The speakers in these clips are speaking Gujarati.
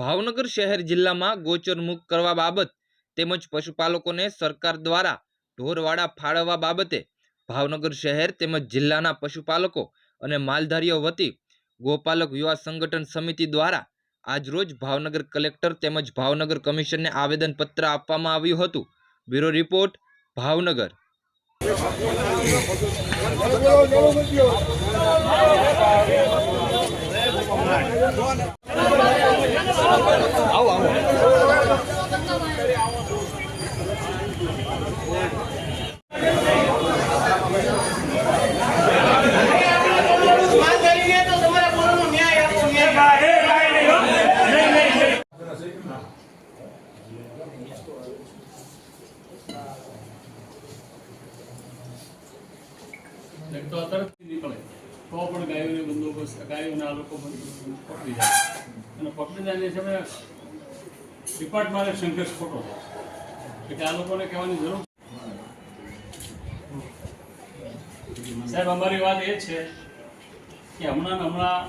ભાવનગર શહેર જિલ્લામાં ગોચરમુક્ત કરવા બાબત તેમજ પશુપાલકોને સરકાર દ્વારા ઢોરવાડા ફાળવવા બાબતે ભાવનગર શહેર તેમજ જિલ્લાના પશુપાલકો અને માલધારીઓ વતી ગોપાલક યુવા સંગઠન સમિતિ દ્વારા આજરોજ ભાવનગર કલેક્ટર તેમજ ભાવનગર કમિશનને આવેદનપત્ર આપવામાં આવ્યું હતું. બ્યુરો રિપોર્ટ, ભાવનગર કરીને તો તમારા બોલનો ન્યાય આપો ન્યાય એક તો તરત નીકળે. તો પણ ગાયોને બંદોબસ્ત, ગાયોને આ લોકો પકડી જાય. અને પકડી જાય સમય ડિપાર્ટમેન્ટ સંઘર્ષ ખોટો એટલે આ લોકોને કહેવાની જરૂર સાહેબ, અમારી વાત એ છે કે હમણાં હમણાં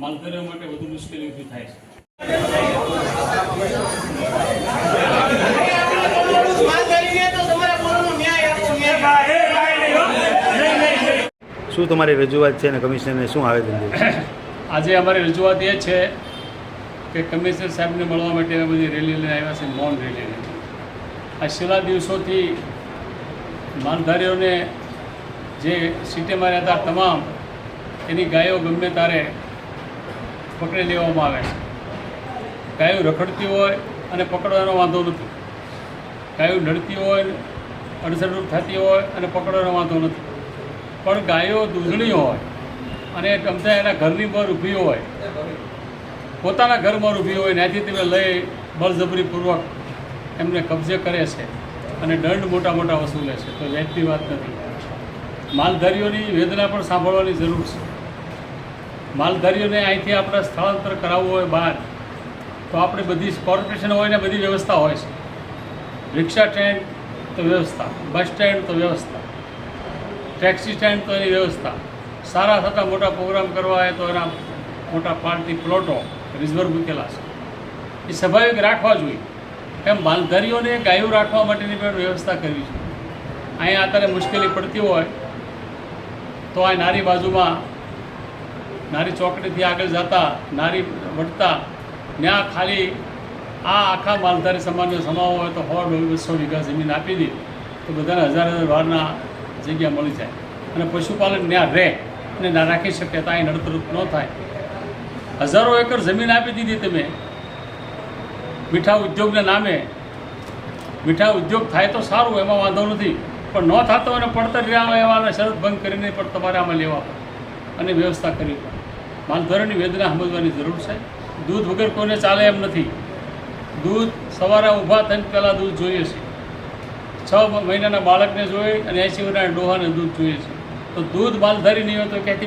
માલધારીઓ માટે વધુ મુશ્કેલી ઊભી થાય છે વાત કરીને તો તમારા બોલનો ન્યાય આપો ન્યાય શું તમારી રજૂઆત છે અને કમિશનરને શું આવેદન છે? આજે અમારી રજૂઆત એ છે કે કમિશનર સાહેબને મળવા માટે અમે બધી રેલી લઈને આવ્યા છે મૌન રેલી લઈને. આ છેલ્લા દિવસોથી માલધારીઓને જે સિટીમાં રહેતા તમામ, એની ગાયો ગમે તારે પકડી લેવામાં આવે છે. ગાયો રખડતી હોય અને પકડવાનો વાંધો નથી. ગાયો નડતી હોય અડસરરૂપ થતી હોય અને પકડવાનો વાંધો નથી. પણ ગાયો દૂધણી હોય અને ગમતા એના ઘરની બહાર ઊભી હોય, પોતાના ઘરમાં ઊભી હોય, ત્યાંથી તમે લઈ બળજબરીપૂર્વક એમને કબજે કરે છે અને દંડ મોટા મોટા વસૂલે છે. તો વ્યાજની વાત નથી. માલધારીઓની વેદના પણ સાંભળવાની જરૂર છે. માલધારીઓને અહીંથી આપણે સ્થળાંતર કરાવવું હોય બહાર, તો આપણે બધી કોર્પોરેશન હોય ને બધી વ્યવસ્થા હોય છે. રિક્ષા સ્ટેન્ડ તો વ્યવસ્થા બસ સ્ટેન્ડ તો વ્યવસ્થા. ટેક્સી સ્ટેન્ડ તો એની વ્યવસ્થા. સારા થતા મોટા પ્રોગ્રામ કરવા હોય તો એના મોટા પાર્ટી પ્લોટો રિઝર્વ મૂકેલા છે. એ સ્વાભાવિક રાખવા જોઈએ. એમ માલધારીઓને ગાયો રાખવા માટેની પણ વ્યવસ્થા કરવી છે અહીંયા અત્યારે મુશ્કેલી પડતી હોય તો આ નારી બાજુમાં નારી ચોકડીથી આગળ જતા, નારી વટતા ત્યાં ખાલી આ આખા માલધારી સમાજનો સમાવો હોય તો સો બસો વીઘા જમીન આપી દે તો બધાને હજાર હજાર વારના જગ્યા મળી જાય. અને પશુપાલન ત્યાં રહે અને ના રાખી શકે તો અહીં નડતરૂપ ન થાય. હજારો એકર જમીન આપી દીધી તમે. મીઠા ઉદ્યોગના નામે. મીઠા ઉદ્યોગ થાય તો સારું, એમાં વાંધો નથી. પણ ન થતો અને પડતર રહ્યા એવાને શરત ભંગ કરીને પણ તમારે આમાં લેવા પડે. અને વ્યવસ્થા કરવી માલધારીની વેદના સમજવાની જરૂર છે. દૂધ વગર કોઈને ચાલે એમ નથી. દૂધ સવારે ઊભા થઈને પહેલાં દૂધ જોઈએ છે. છ મહિનાના બાળકને જોઈએ અને એસી વર્ષના ડોહાને દૂધ જોઈએ છે. તો દૂધ માલધારી નહીં હોય તો ક્યાંથી